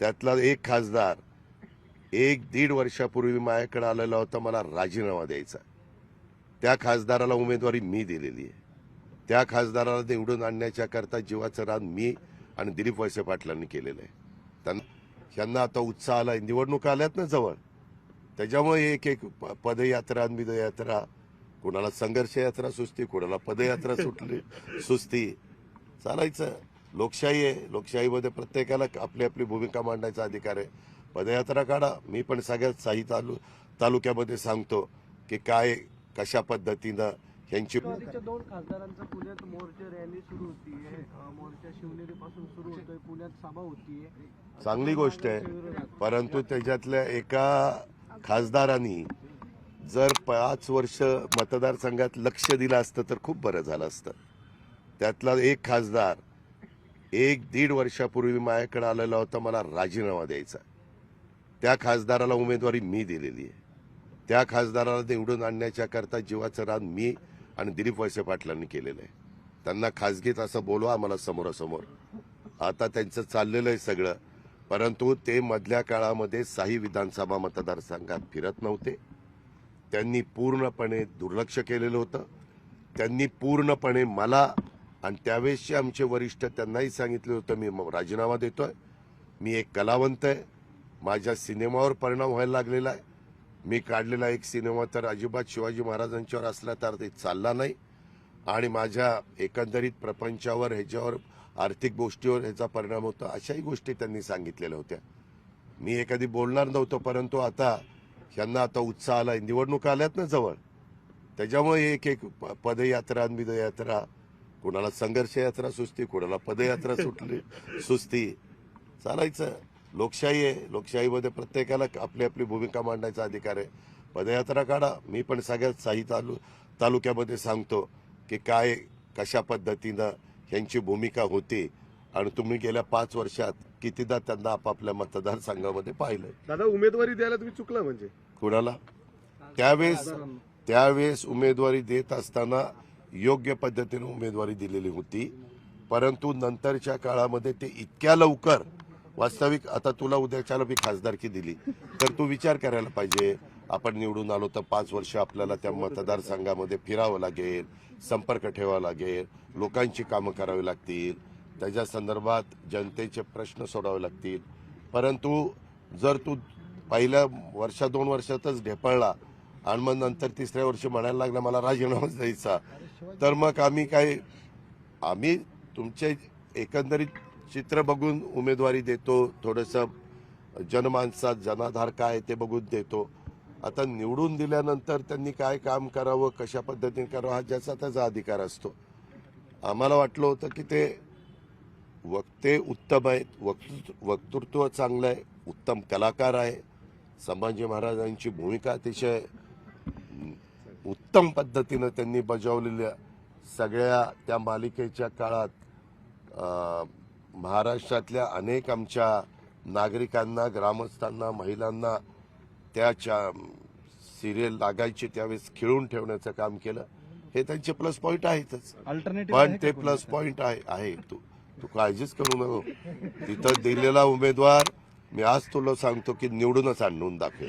त्यातला एक खासदार एक दीड वर्षापूर्वी माझ्याकडे आलेला होता मला राजीनामा द्यायचा. त्या खासदाराला उमेदवारी मी दिलेली आहे. त्या खासदाराला निवडून आणण्याच्या करता जीवाचं रान मी आणि दिलीप वळसे पाटलांनी केलेलं आहे. त्यांना यांना आता उत्साह आला निवडणूक आल्यात ना जवळ. त्याच्यामुळे एक एक प- पदयात्रा आणि विदयात्रा कोणाला संघर्ष यात्रा सुस्ती कोणाला पदयात्रा सुटली सुस्ती चालायचं. लोकशाही आहे. लोकशाहीमध्ये प्रत्येकाला आपली आपली भूमिका मांडायचा अधिकार आहे. पदयात्रा काढा. मी पण सगळ्यात साई तालु तालुक्यामध्ये सांगतो की काय कशा पद्धतीनं यांची दोन खासदारांचा पुण्यात मोर्चा रॅली सुरू होतीये. अं, मोर्चा शिवनेरीपासून सुरू होतोय. पुण्यात सभा होतीये. चांगली गोष्ट आहे. परंतु त्याच्यातल्या एका खासदारांनी जर पाच वर्ष मतदारसंघात लक्ष दिलं असतं तर खूप बरं झालं असतं. त्यातला एक खासदार एक दीड वर्षापूर्वी माझ्याकडे आलेला होता मला राजीनामा द्यायचा. त्या खासदाराला उमेदवारी मी दिलेली आहे. त्या खासदाराला निवडून आणण्याच्या करता जीवाचं रान मी आणि दिलीप वळसे पाटलांनी केलेलं आहे. त्यांना खासगीत असं बोलवा आम्हाला समोरासमोर. आता त्यांचं चाललेलं आहे सगळं परंतु ते मधल्या काळामध्ये साही विधानसभा मतदारसंघात फिरत नव्हते. त्यांनी पूर्णपणे दुर्लक्ष केलेलं होतं. त्यांनी पूर्णपणे मला आणि त्यावेळेसचे आमचे वरिष्ठ त्यांनाही सांगितलं होतं मी म- राजीनामा देतोय. मी एक कलावंत आहे. माझ्या सिनेमावर परिणाम व्हायला लागलेला आहे. मी काढलेला एक सिनेमा तर अजिबात शिवाजी महाराजांच्यावर असला तर ते चालला नाही. आणि माझ्या एकंदरीत प्रपंचावर ह्याच्यावर आर्थिक गोष्टीवर ह्याचा परिणाम होतो अशाही गोष्टी त्यांनी सांगितलेल्या होत्या. मी एखादी बोलणार नव्हतो परंतु आता ह्यांना आता उत्साह आला निवडणूक आल्यात ना जवळ. त्याच्यामुळे एक एक प- पदयात्रा विदयात्रा कोणाला संघर्ष यात्रा सुस्ती कोणाला पदयात्रा सुटली सुस्ती चालायचं. लोकशाही आहे. लोकशाहीमध्ये प्रत्येकाला आपली आपली भूमिका मांडायचा अधिकार आहे. पदयात्रा काढा. मी पण सगळ्यात साई तालु तालुक्यामध्ये सांगतो की काय कशा पद्धतीनं यांची भूमिका होती आणि तुम्ही गेल्या पाच वर्षात कितीदा त्यांना आपापल्या मतदारसंघामध्ये पाहिलंय? दादा उमेदवारी द्यायला तुम्ही चुकला म्हणजे? कुणाला? त्यावेळेस त्यावेळेस उमेदवारी देत असताना योग्य पद्धतीने उमेदवारी दिलेली होती. परंतु नंतरच्या काळामध्ये ते इतक्या लवकर वास्तविक आता तुला उद्याच्याला मी खासदारकी दिली. तर तू विचार करायला पाहिजे. आपण निवडून आलो तर पाच वर्ष आपल्याला त्या मतदारसंघामध्ये फिरावं लागेल संपर्क ठेवावा लागेल लोकांची कामं करावी लागतील. त्याच्या संदर्भात जनतेचे प्रश्न सोडावे लागतील. परंतु जर तू पहिल्या वर्षा दोन वर्षातच ढेपळला आणि मग नंतर तिसऱ्या वर्षी म्हणायला लागला मला राजीनामाच द्यायचा. तर मग आम्ही काय आम्ही तुमचे एकंदरीत चित्र बघून उमेदवारी देतो थोडंसं जनमानसात जनाधार काय ते बघून देतो. आता निवडून दिल्यानंतर त्यांनी काय काम करावं कशा पद्धतीने करावं हा ज्याचा त्याचा अधिकार असतो. आम्हाला वाटलं होतं की ते वक्ते उत्तम आहेत वक्तृ वक्तृत्व चांगलं आहे उत्तम कलाकार आहे. संभाजी महाराजांची भूमिका अतिशय उत्तम पद्धतीनं त्यांनी बजावलेल्या सगळ्या त्या मालिकेच्या काळात महाराष्ट्रातल्या अनेक आमच्या नागरिकांना ग्रामस्थांना महिलांना त्या सिरियल लागायची त्यावेळेस खिळून ठेवण्याचं काम केलं. हे त्यांचे प्लस पॉईंट आहेतच. पण ते प्लस पॉइंट आहे आहे. तू तू काळजीच करू नको. तिथं दिलेला उमेदवार मी आज तुला सांगतो की निवडूनच आणून दाखवेल.